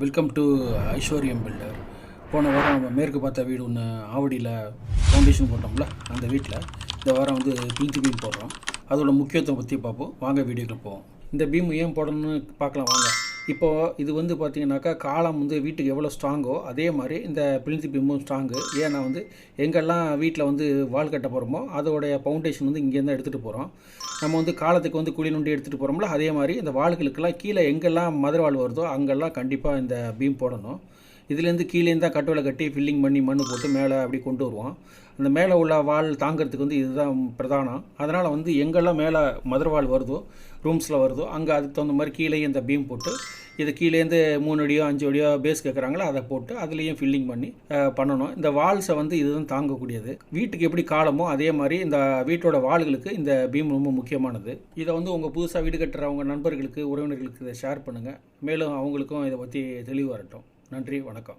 Welcome to ஐஸ்வர்யம் filter போன வாரம் நம்ம மேற்கு பார்த்த வீடு ஒன்று ஆவடியில் ஃபவுண்டேஷன் போட்டோம்ல அந்த வீட்டில் இந்த வாரம் வந்து பில்த்தி பீம் போடுறோம். அதோட முக்கியத்துவம் பற்றி பார்ப்போம். வாங்க வீடியோக்கு போவோம். இந்த பீம் ஏன் போடணும்னு பார்க்கலாம் வாங்க. இப்போது இது வந்து பார்த்தீங்கன்னாக்கா காலம் வந்து வீட்டுக்கு எவ்வளோ ஸ்ட்ராங்கோ அதே மாதிரி இந்த பிளிந்தி பீமும் ஸ்ட்ராங்கு ஏன்னா வந்து எங்கெல்லாம் வீட்டில் வந்து வால் கட்ட போகிறோமோ அதோடைய ஃபவுண்டேஷன் வந்து இங்கேருந்து எடுத்துகிட்டு போகிறோம் நம்ம வந்து காலத்துக்கு வந்து குழி நுண்டி எடுத்துகிட்டு போகிறோம்ல அதே மாதிரி இந்த வாள்களுக்கெல்லாம் கீழே எங்கெல்லாம் மதுரவாள் வருதோ அங்கெல்லாம் கண்டிப்பாக இந்த பீம் போடணும். இதுலேருந்து கீழேருந்து தான் கட்டுவலை கட்டி ஃபில்லிங் பண்ணி மண் போட்டு மேலே அப்படி கொண்டு வருவோம் அந்த மேலே உள்ள வால் தாங்கிறதுக்கு வந்து இதுதான் பிரதானம். அதனால் வந்து எங்கெல்லாம் மேலே மதுரவாள் வருதோ ரூம்ஸில் வருதோ அங்கே அதுக்கு தகுந்த மாதிரி கீழே இந்த பீம் போட்டு இது கீழேருந்து மூணு அடியோ அஞ்சு அடியோ பேஸ் கேட்குறாங்களோ அதை போட்டு அதுலேயும் ஃபில்லிங் பண்ணி பண்ணணும். இந்த வால்ஸை வந்து இதுதான் தாங்கக்கூடியது. வீட்டுக்கு எப்படி காலமோ அதே மாதிரி இந்த வீட்டோட வாள்களுக்கு இந்த பீம் ரொம்ப முக்கியமானது. இதை வந்து உங்கள் புதுசாக வீடு கட்டுற நண்பர்களுக்கு உறவினர்களுக்கு இதை ஷேர் பண்ணுங்கள் மேலும் அவங்களுக்கும் இதை பற்றி தெளிவு வரட்டும். நன்றி வணக்கம்.